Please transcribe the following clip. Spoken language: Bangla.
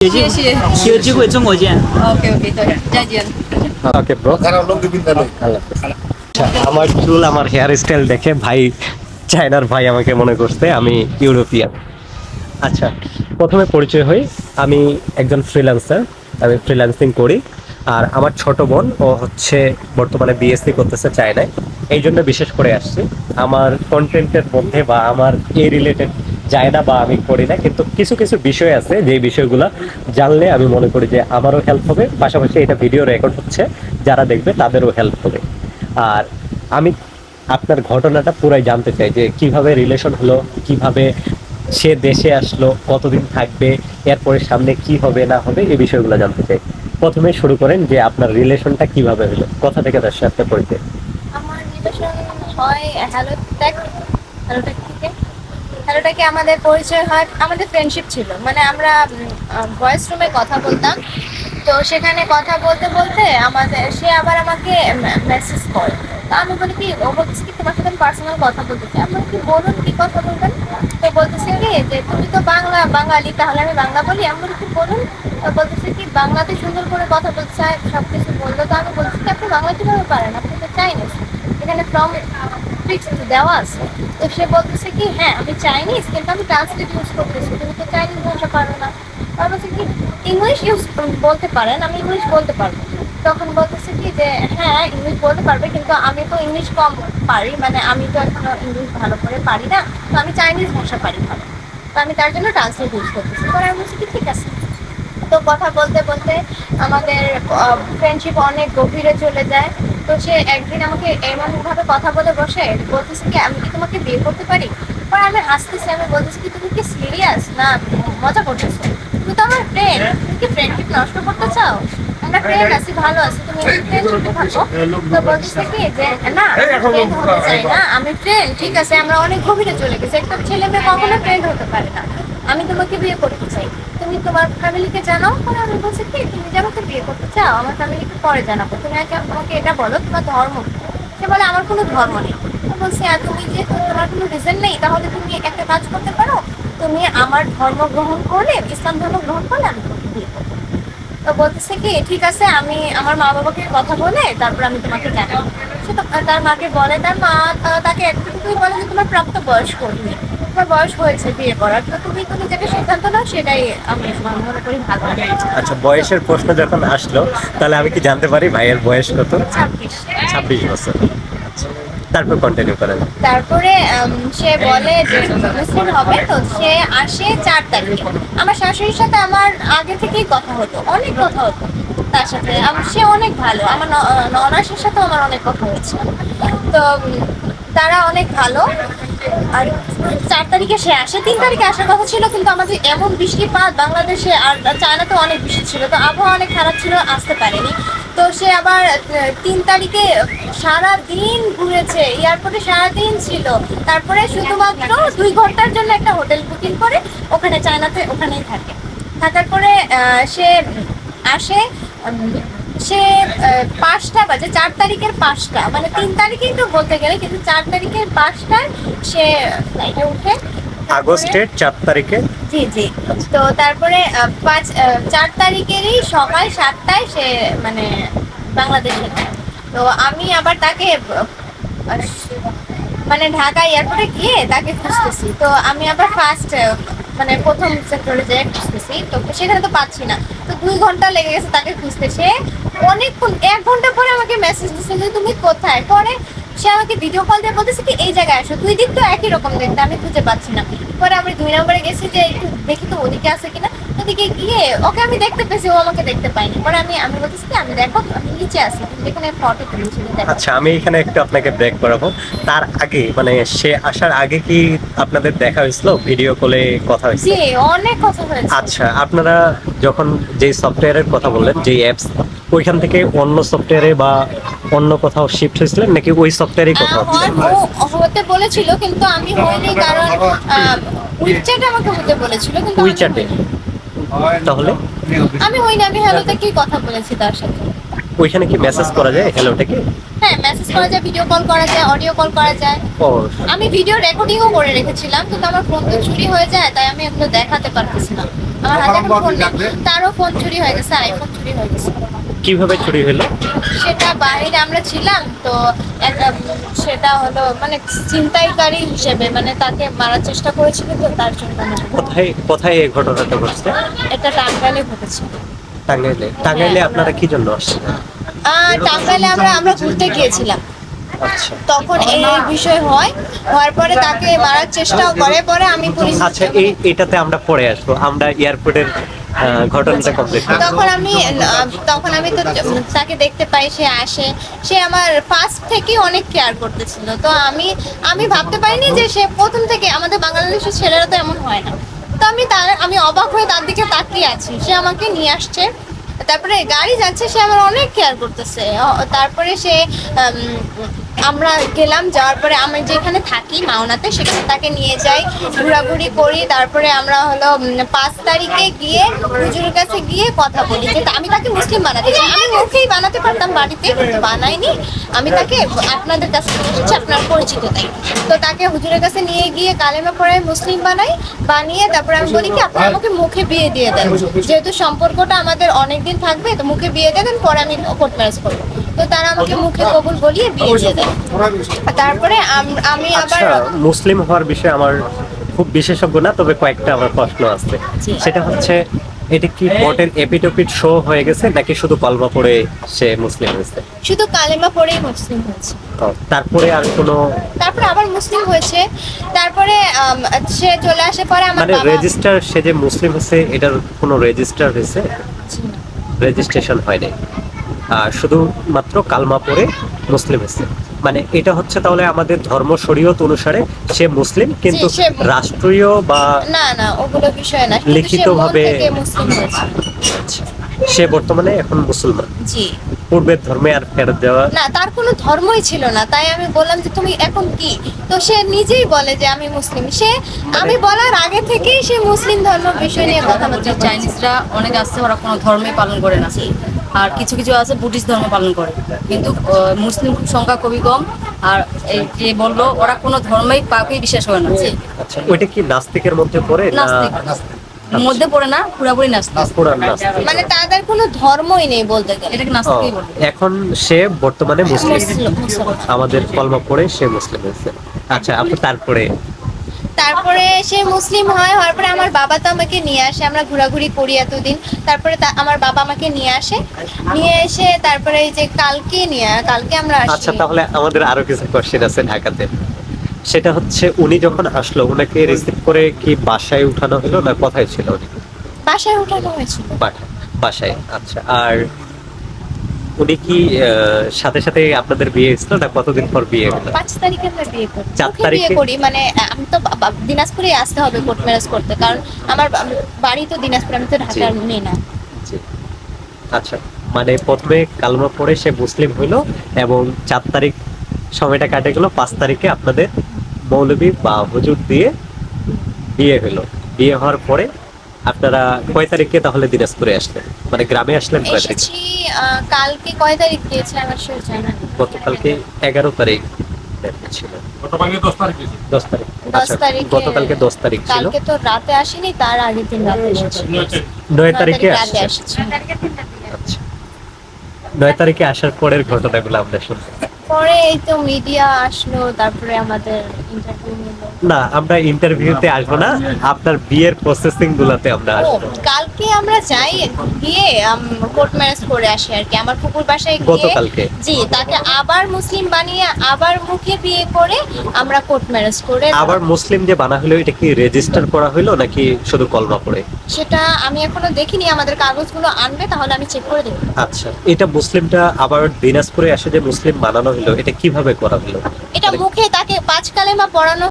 学机谢谢学机会中国见。 OK OK 对再见 ওকে ব্রো আচ্ছা আমার চুল আমার হেয়ার স্টাইল দেখে ভাই চায়নার ভাই আমাকে মনে করছে আমি ইউরোপিয়ান আচ্ছা প্রথমে পরিচয় হই আমি একজন ফ্রিল্যান্সার আমি ফ্রিল্যান্সিং করি আর আমার ছোট বোন ও হচ্ছে বর্তমানে বিএসসি করতেছে চায়নায় এই জন্য বিশেষ করে আসছি আমার কন্টেন্টের মধ্যে বা আমার এই রিলেটেড যায় না বা আমি করি না, কিন্তু কিছু কিছু বিষয় আছে, যে বিষয়গুলো জানলে আমি মনে করি যে আমারও হেল্প হবে। পাশাপাশি এটা ভিডিও রেকর্ড হচ্ছে, যারা দেখবে তাদেরও হেল্প হবে। আর আমি আপনার ঘটনাটা পুরাই জানতে চাই যে কীভাবে রিলেশন হলো, কীভাবে সে দেশে আসলো, কতদিন থাকবে, এরপরে সামনে কি হবে, না হবে, এই বিষয়গুলো জানতে চাই। প্রথমে শুরু করেন যে আপনার রিলেশনটা কীভাবে হলো, কথা থেকে তার সাথে পরিচয় আমার রিলেশন হয় হ্যালো টেক হ্যালো টেক টেকে আমাদের পরিচয় হয়? আমাদের ফ্রেন্ডশিপ ছিল। মানে আমরা ভয়েস রুমে কথা বলতাম। তো সেখানে কথা বলতে বলতে আমাদের, সে আবার আমাকে মেসেজ করে। তো আমি বলি, কি, ও বলতেছে কি, তোমার সাথে পার্সোনাল কথা বলতে চাই? আমি কি, বলুন, কি কথা বলবেন? তো বলতেছে কি, যে, তুমি তো বাংলা, বাঙালি, তাহলে আমি বাংলা বলি? আমি বলি, কি, বলুন? বলতেছে কি, বাংলাতে সুন্দর করে কথা বলতে চায় সব কিছু বলল। তো আমি বলছি কি, আপনি বাংলা কীভাবে পারেন? আপনি তো চাইনিজ এখানে ফ্রম ফিক্স দেওয়া আছে। তো সে বলতেছে কি হ্যাঁ আমি চাইনিজ কিন্তু আমি ট্রান্সলেট ইউজ করতেছি তুমি তো চাইনিজ ভাষা পারো না। আর বলছে কি ইংলিশ ইউজ বলতে পারেন, আমি ইংলিশ বলতে পারব। তখন বলতেছে কি যে হ্যাঁ ইংলিশ বলতে পারবে, কিন্তু আমি তো ইংলিশ কম পারি মানে আমি তো এখনও ইংলিশ ভালো করে পারি না, তো আমি চাইনিজ ভাষা পারি ভালো। তো আমি তার জন্য ট্রান্সলেট ইউজ করতেছি। পরে আমি বলছি কি, ঠিক আছে। তো কথা বলতে বলতে আমাদের ফ্রেন্ডশিপ অনেক গভীরে চলে যায়। তো সে একদিন আমাকে এমন ভাবে কথা বলে বসে বলতেছে কি আমি কি তোমাকে বিয়ে করতে পারি? পরে আমি হাসতেছি আমি বলতেছি কি তুমি কি সিরিয়াস না মজা করতেছো। তুমি তো আমার ফ্রেন্ড তুমি কি ফ্রেন্ডশিপ নষ্ট করতে চাও? আমরা ফ্রেন্ড আছি ভালো আছি তুমি ফ্রেন্ডশিপে থাকো। তো বলতেছে কি যে না ফ্রেন্ড হতে চাই না আমি ফ্রেন্ড ঠিক আছে আমরা অনেক গভীরে চলে গেছি। একটা ছেলে মেয়ে কখনো ফ্রেন্ড হতে পারে না। আমি তোমাকে বিয়ে করতে চাই। তুমি তোমার ফ্যামিলিকে জানাও পরে আমি বলছি, কি, তুমি যে আমাকে বিয়ে করতে চাও, আমার ফ্যামিলিকে পরে জানাব। তুমি আগে আমাকে এটা বলো, তোমার ধর্ম? সে বলে, আমার কোনো ধর্ম নেই। বলছি, আর তুমি যে তোমার কোনো রিজন নেই, তাহলে তুমি একটা কাজ করতে পারো? তুমি আমার ধর্ম গ্রহণ করলে, ইসলাম ধর্ম গ্রহণ করলে আমি বিয়ে করব। তো বলতেছে কি, ঠিক আছে, আমি আমার মা বাবাকে কথা বলে তারপর আমি তোমাকে জানাব। সে তো, তার মাকে বলে, তার মা, তাকে একটুকুই বলে যে তোমার প্রাপ্ত বয়স করবে তোমার বয়স হয়েছে বিয়ে করার তো তুমি তুমি যেটা সিদ্ধান্ত নাও সেটাই আমি মনে করি ভালো আচ্ছা বয়সের প্রশ্ন যখন আসলো তাহলে আমি কি জানতে পারি ভাইয়ের বয়স কত? ছাব্বিশ। ছাব্বিশ বছর। আচ্ছা তারপর কন্টিনিউ করেন তারপরে সে বলে যে মুসলিম হবে তো সে আসে চার তারিখে। আমার শাশুড়ির সাথে আমার আগে থেকেই কথা হতো অনেক কথা হতো তার সাথে। সে অনেক ভালো আমার ননাসের সাথেও আমার অনেক কথা হয়েছে তো তারা অনেক ভালো। আর চার তারিখে সে আসে। তিন তারিখে আসার কথা ছিল, কিন্তু আমাদের এমন বৃষ্টিপাত বাংলাদেশে আর চায়নাতে অনেক বৃষ্টি ছিল। তো আবহাওয়া অনেক খারাপ ছিল, আসতে পারেনি। তো সে আবার তিন তারিখে সারা দিন ঘুরেছে। এয়ারপোর্টে সারা দিন ছিল। তারপরে শুধুমাত্র দুই ঘণ্টার জন্য একটা হোটেল বুকিং করে ওখানে চায়নাতে ওখানেই থাকে। থাকার পরে সে আসে আহ, পাঁচটা বাজে চার তারিখের পাঁচটা। মানে তিন তারিখেই তো বলতে গেলে কিন্তু চার তারিখের পাঁচটায় সে ফ্লাইটে উঠে। আগস্টের চার তারিখে? জি জি। তো তারপরে পাঁচ চার তারিখেরই সকাল সাতটায় সে মানে বাংলাদেশে তো আমি আবার তাকে মানে ঢাকা এয়ারপোর্টে গিয়ে তাকে খুঁজতেছি। তো আমি আবার ফার্স্ট মানে প্রথম সেক্টরে যেয়ে খুঁজতেছি। তো সেখানে তো পাচ্ছি না। তো দুই ঘণ্টা লেগে গেছে তাকে খুঁজতে। সে অনেকক্ষণ, এক ঘণ্টা পরে আমাকে মেসেজ দিচ্ছে যে, তুমি কোথায়? পরে সে আমাকে ভিডিও কল দিয়ে বলতেছে কি, এই জায়গায় আসো। দুই দিক তো একই রকম দেখতে, আমি খুঁজে পাচ্ছি না। পরে আমি দুই নম্বরে গেছি যে, একটু দেখি তো ওদিকে আছে কিনা? গিয়ে ওকে আমি দেখতে পেয়েছি ও আমাকে দেখতে পাইনি পরে আমি আমি বলতেছি কি আমি দেখো আমি নিচে আছি তুমি যেখানে ফটো আচ্ছা আমি এখানে একটু আপনাকে ব্রেক করাবো। তার আগে মানে সে আসার আগে কি আপনাদের দেখা হয়েছিল? ভিডিও কলে কথা হয়েছিল? জি অনেক কথা হয়েছে। আচ্ছা আপনারা যখন যে সফটওয়্যারের কথা বললেন যে অ্যাপস ওইখান থেকে অন্য সফটওয়্যারে বা অন্য কোথাও শিফট হয়েছিলেন? নাকি ওই সফটওয়্যারেই কথা হচ্ছে হতে বলেছিল কিন্তু আমি হইনি কারণ উইচ্যাট আমাকে হতে বলেছিল কিন্তু উইচ্যাটে। তাহলে? আমি হইনি আমি হ্যালো থেকেই কথা বলেছি তার সাথে? ওইখানে কি মেসেজ করা যায় হ্যালো থেকে হ্যাঁ মেসেজ করা যায় ভিডিও কল করা যায় অডিও কল করা যায়। আমি ভিডিও রেকর্ডিংও করে রেখেছিলাম তো আমার ফোন তো চুরি হয়ে যায় তাই আমি এগুলো দেখাতে পারতেছি না আমার হাতে এখন ফোন নেই। তারও ফোন চুরি হয়ে গেছে আইফোন চুরি হয়ে গেছে। কীভাবে চুরি হলো? সেটা বাইরে আমরা ছিলাম তো একটা সেটা হলো মানে ছিনতাইকারী হিসেবে মানে তাকে মারার চেষ্টা করেছিল তো তার জন্য কোথায় কোথায় এই ঘটনাটা ঘটছে? এটা টাঙ্গাইলে ঘটেছে। টাঙ্গাইলে টাঙ্গাইলে আপনারা কি জন্য আসছেন টাঙ্গাইলে আমরা আমরা ঘুরতে গিয়েছিলাম। তখন এই বিষয় হয়। হওয়ার পরে তাকে মারার চেষ্টাও করে পরে আমি পুলিশ আচ্ছা এই এটাতে আমরা পরে আসব। আমরা এয়ারপোর্টের ঘটনাটা কমপ্লিট তখন আমি তখন আমি তো তাকে দেখতে পাই সে আসে। সে আমার ফার্স্ট থেকে অনেক কেয়ার করতেছিল। তো আমি আমি ভাবতে পারিনি যে সে প্রথম থেকে আমাদের বাংলাদেশের ছেলেরা তো এমন হয় না। তো আমি তার আমি অবাক হয়ে তার দিকে তাকিয়ে আছি। সে আমাকে নিয়ে আসছে। তারপরে গাড়ি যাচ্ছে সে আমার অনেক কেয়ার করতেছে। তারপরে সে আমরা গেলাম, যাওয়ার পরে আমি যেখানে থাকি, মাওনাতে, সেখানে তাকে নিয়ে যাই, ঘোরাঘুরি করি, তারপরে আমরা হলো পাঁচ তারিখে গিয়ে, হুজুরের কাছে গিয়ে কথা বলি। যে আমি তাকে মুসলিম বানাতে চাই। আমি মুখেই বানাতে পারতাম বাড়িতে, কিন্তু বানাইনি। আমি তাকে আপনাদের কাছে নিয়ে এসেছি আপনার পরিচিত তাই। তো তাকে হুজুরের কাছে নিয়ে গিয়ে কালেমা পড়ে মুসলিম বানাই, বানিয়ে তারপরে আমি বলি কি আপনি আমাকে মুখে বিয়ে দিয়ে দেন। যেহেতু সম্পর্কটা আমাদের অনেকদিন থাকবে, তো মুখে বিয়ে দিয়ে দেন, পরে আমি কোর্ট ম্যারেজ করব। তো তারা আমাকে মুখে কবুল বলিয়ে বিয়ে দিয়ে দেয়। তারপরে আমি আবার আচ্ছা মুসলিম হওয়ার বিষয়ে আমার খুব বিশেষজ্ঞ না তবে কয়েকটা আমার প্রশ্ন আছে। সেটা হচ্ছে এটা কি ভোটের এপিটোপিট শো হয়ে গেছে নাকি শুধু কলমা পড়ে সে মুসলিম হয়েছে? শুধু কালেমা পড়েই মুসলিম হয়েছে। তারপরে আর কোনো তারপরে আবার মুসলিম হয়েছে। তারপরে সে চলে আসে পরে আমার মানে রেজিস্টার সে যে মুসলিম হয়েছে এটার কোনো রেজিস্টার হয়েছে? রেজিস্ট্রেশন হয় নাই। আর শুধুমাত্র কালমা পড়ে মুসলিম হয়েছে মানে এটা হচ্ছে তাহলে আমাদের ধর্ম শরীয়ত অনুসারে সে মুসলিম কিন্তু রাষ্ট্রীয় বা না না ওগুলো বিষয় না সে লিখিতভাবে- থেকে মুসলিম হয়েছে। সে বর্তমানে এখন মুসলমান। জি। পূর্বের ধর্মে আর ফেরত দেওয়া না তার কোনো ধর্মই ছিল না তাই আমি বললাম যে তুমি এখন কি? তো সে নিজেই বলে যে আমি মুসলিম। সে আমি বলার আগে থেকেই সে মুসলিম ধর্ম বিষয় নিয়ে কথা বলতে যে চাইনিজরা অনেক আছে ওরা কোনো ধর্মই পালন করে না। আর কিছু কিছু আছে বুদ্ধিস্ট ধর্ম পালন করে। কিন্তু মুসলিম সংখ্যা খুবই কম আর এই যে বলল ওরা কোনো ধর্মই কাউকেই বিশ্বাস করে না। আচ্ছা ওইটা কি নাস্তিকের মধ্যে পড়ে মধ্যে পড়ে না পুরাপুরি নাস্তিক। মানে তাদের কোনো ধর্মই নেই বলতে গেলে। এটাকে নাস্তিকই বলে। এখন সে বর্তমানে মুসলিম মুসলিম। আমাদের কলমা পড়ে সে মুসলিম হয়েছে। আচ্ছা আপনি তারপরে তারপরে সে মুসলিম হয় হওয়ার পরে আমার বাবা তো আমাকে নিয়ে আসে। আমরা ঘোরাঘুরি করি এতদিন। তারপরে আমার বাবা আমাকে নিয়ে আসে। নিয়ে এসে তারপরে এই যে কালকে নিয়ে কালকে আমরা আসি। আচ্ছা তাহলে আমাদের আরও কিছু কোশ্চেন আছে ঢাকাতে। সেটা হচ্ছে উনি যখন আসলো ওনাকে রিসিভ করে কি বাসায় উঠানো হলো না কোথায় ছিল উনি? বাসায় উঠানো হয়েছিল। বাসায় আচ্ছা। আর উনি কি সাথে সাথে আপনাদের বিয়ে না কতদিন পর বিয়ে হলো? পাঁচ তারিখে আমরা বিয়ে করি। চার মুখে বিয়ে করি মানে আমি তো দিনাজপুরে আসতে হবে কোর্ট ম্যারেজ করতে কারণ আমার বাড়ি তো দিনাজপুর আমি তো ঢাকার মেয়ে না। আচ্ছা মানে প্রথমে কালমা পড়ে সে মুসলিম হইল এবং চার তারিখ সময়টা কাটে গেল পাঁচ তারিখে আপনাদের মৌলবী বা হুজুর দিয়ে বিয়ে হলো বিয়ে হওয়ার পরে আপনারা কয় তারিখে তাহলে দিনাজপুরে আসলেন? মানে গ্রামে আসলেন কয় তারিখে? এসেছি আহ, কালকে কয় তারিখ দিয়েছে আমার সে জানা নেই। গতকালকে এগারো তারিখ ছিল। গতকালকে দশ তারিখ গেছি। দশ তারিখ। দশ আচ্ছা তারিখে- গতকালকে দশ তারিখ ছিল। কালকে তো রাতে আসিনি তার আগের দিন রাতে এসেছি। নয় তারিখে। রাতে আসছে। এসেছি আচ্ছা। নয় তারিখে আসার পরের ঘটনাগুলো আমরা পরে এই তো মিডিয়া আসলো তারপরে আমাদের না আমরা ইন্টারভিউতে আসব না। আপনার বিয়ের প্রসেসিং গুলাতে আমরা আসব। কালকে আমরা যাই গিয়ে কোর্ট ম্যারেজ করে আসি আর কি। আমার কুকুর বাসায় গিয়ে গতকালকে। জি তাকে আবার মুসলিম বানিয়ে আবার মুখে বিয়ে করে আমরা কোর্ট ম্যারেজ করে আবার মুসলিম যে বানা হলো এটা কি রেজিস্টার করা হলো নাকি শুধু কলমা পড়ে? সেটা আমি এখনও দেখিনি আমাদের কাগজগুলো আনবে তাহলে আমি চেক করে দেখব। আচ্ছা এটা মুসলিমটা আবার দিনাজপুরে এসে যে মুসলিম বানানো হলো এটা কীভাবে করা হলো? এটা মুখে তাকে পাঁচ কালেমা পড়ানো